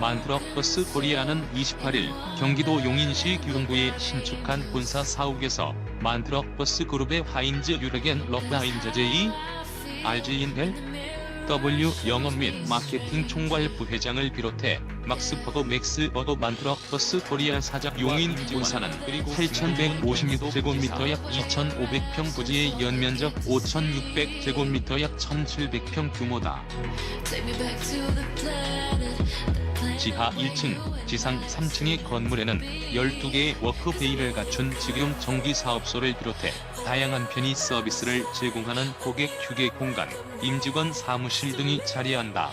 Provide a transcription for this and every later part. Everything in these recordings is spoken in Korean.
만트럭버스 코리아는 28일 경기도 용인시 규흥구에 신축한 본사 사옥에서 만트럭버스 그룹의 하인즈 유레겐 럭하인즈 제이 RG인L W 영업 및 마케팅 총괄 부회장을 비롯해 막스 버거 맥스 버거 만트럭 버스 코리아 사장 용인 본사는 8,156제곱미터 약 2,500평 부지의 연면적 5,600제곱미터 약 1,700평 규모다. 지하 1층, 지상 3층의 건물에는 12개의 워크베이를 갖춘 직용 전기 사업소를 비롯해 다양한 편의 서비스를 제공하는 고객 휴게 공간, 임직원 사무실 등이 자리한다.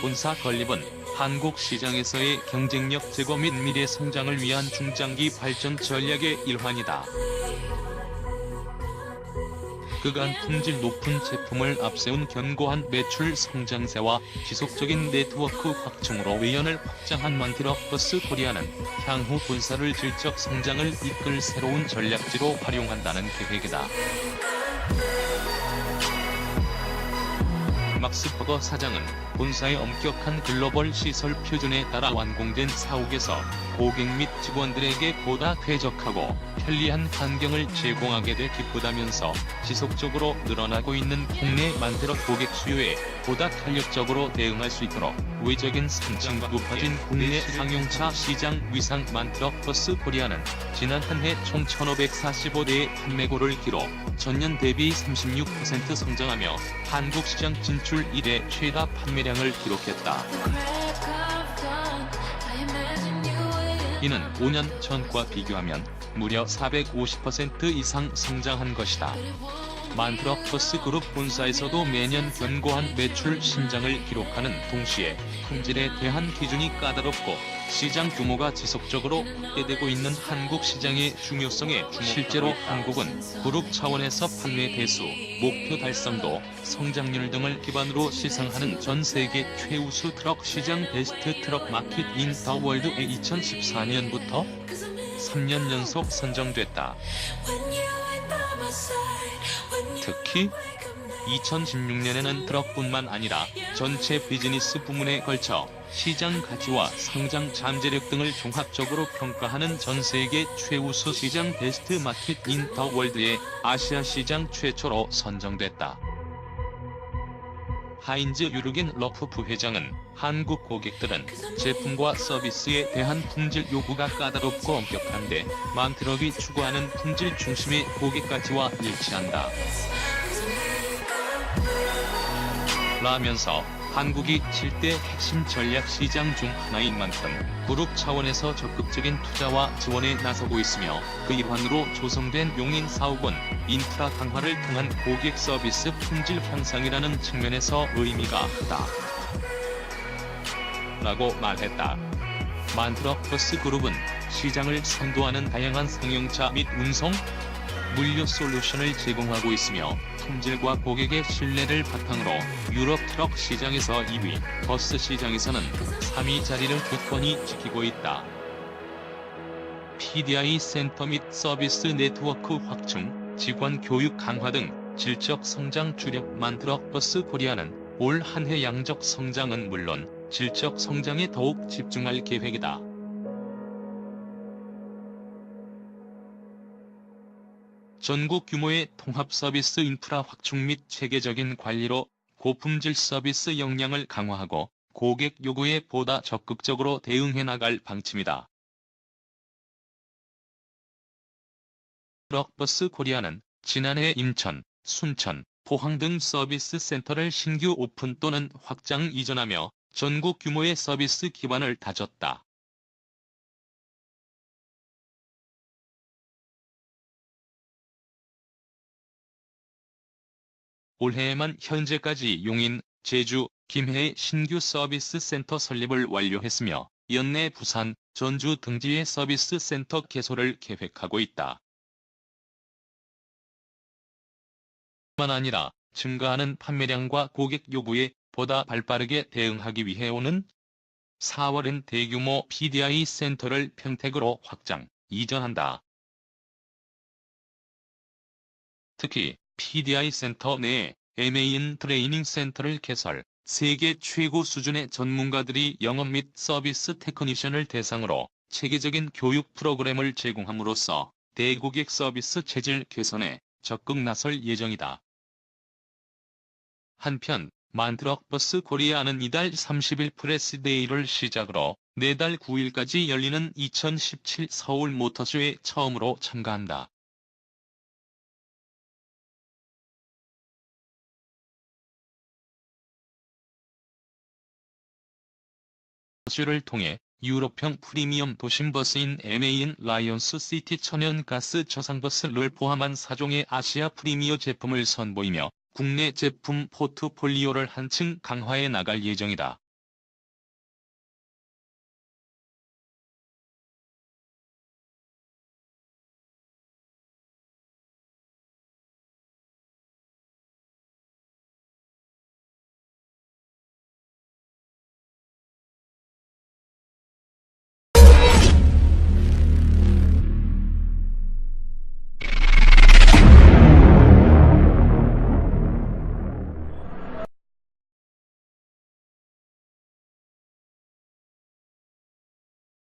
본사 건립은 한국 시장에서의 경쟁력 제고 및 미래 성장을 위한 중장기 발전 전략의 일환이다. 그간 품질 높은 제품을 앞세운 견고한 매출 성장세와 지속적인 네트워크 확충으로 외연을 확장한 만티럭버스 코리아는 향후 본사를 질적 성장을 이끌 새로운 전략지로 활용한다는 계획이다. 막스버거 사장은 본사의 엄격한 글로벌 시설 표준에 따라 완공된 사옥에서 고객 및 직원들에게 보다 쾌적하고 편리한 환경을 제공하게 돼 기쁘다면서 지속적으로 늘어나고 있는 국내 만들어 고객 수요에 보다 탄력적으로 대응할 수 있도록 외적인 상층 높아진 국내 상용차 시장 위상 만트럭 버스 코리아는 지난 한 해 총 1545대의 판매고를 기록 전년 대비 36% 성장하며 한국 시장 진출 이래 최다 판매량을 기록했다. 이는 5년 전과 비교하면 무려 450% 이상 성장한 것이다. 만트럭 버스 그룹 본사에서도 매년 견고한 매출 신장을 기록하는 동시에 품질에 대한 기준이 까다롭고 시장 규모가 지속적으로 확대되고 있는 한국 시장의 중요성에 실제로 한국은 그룹 차원에서 판매 대수, 목표 달성도, 성장률 등을 기반으로 시상하는 전 세계 최우수 트럭 시장 베스트 트럭 마켓 인 더 월드에 2014년부터 3년 연속 선정됐다. 특히 2016년에는 트럭뿐만 아니라 전체 비즈니스 부문에 걸쳐 시장 가치와 성장 잠재력 등을 종합적으로 평가하는 전 세계 최우수 시장 베스트 마켓 인 더 월드의 아시아 시장 최초로 선정됐다. 하인즈 유르겐 러프 부회장은 한국 고객들은 제품과 서비스에 대한 품질 요구가 까다롭고 엄격한데 만트럭이 추구하는 품질 중심의 고객 가치와 일치한다. 라면서 한국이 7대 핵심 전략 시장 중 하나인 만큼 그룹 차원에서 적극적인 투자와 지원에 나서고 있으며 그 일환으로 조성된 용인 사옥은 인프라 강화를 통한 고객 서비스 품질 향상이라는 측면에서 의미가 크다. 라고 말했다. 만트럭 버스 그룹은 시장을 선도하는 다양한 상용차 및 운송, 물류 솔루션을 제공하고 있으며 품질과 고객의 신뢰를 바탕으로 유럽 트럭 시장에서 2위, 버스 시장에서는 3위 자리를 굳건히 지키고 있다. PDI 센터 및 서비스 네트워크 확충, 직원 교육 강화 등 질적 성장 주력 만 트럭 버스 코리아는 올 한 해 양적 성장은 물론 질적 성장에 더욱 집중할 계획이다. 전국 규모의 통합 서비스 인프라 확충 및 체계적인 관리로 고품질 서비스 역량을 강화하고 고객 요구에 보다 적극적으로 대응해 나갈 방침이다. 트럭버스 코리아는 지난해 인천, 순천, 포항 등 서비스 센터를 신규 오픈 또는 확장 이전하며 전국 규모의 서비스 기반을 다졌다. 올해에만 현재까지 용인, 제주, 김해의 신규 서비스 센터 설립을 완료했으며 연내 부산, 전주 등지의 서비스 센터 개소를 계획하고 있다. 뿐만 아니라 증가하는 판매량과 고객 요구에 보다 발빠르게 대응하기 위해 오는 4월엔 대규모 PDI 센터를 평택으로 확장, 이전한다. 특히 PDI 센터 내에 MAN 트레이닝 센터를 개설, 세계 최고 수준의 전문가들이 영업 및 서비스 테크니션을 대상으로 체계적인 교육 프로그램을 제공함으로써 대고객 서비스 체질 개선에 적극 나설 예정이다. 한편 만트럭버스 코리아는 이달 30일 프레스데이를 시작으로 내달 9일까지 열리는 2017 서울 모터쇼에 처음으로 참가한다. 쇼를 통해 유럽형 프리미엄 도심버스인 MAN 라이온스 시티 천연가스 저상버스를 포함한 4종의 아시아 프리미어 제품을 선보이며 국내 제품 포트폴리오를 한층 강화해 나갈 예정이다.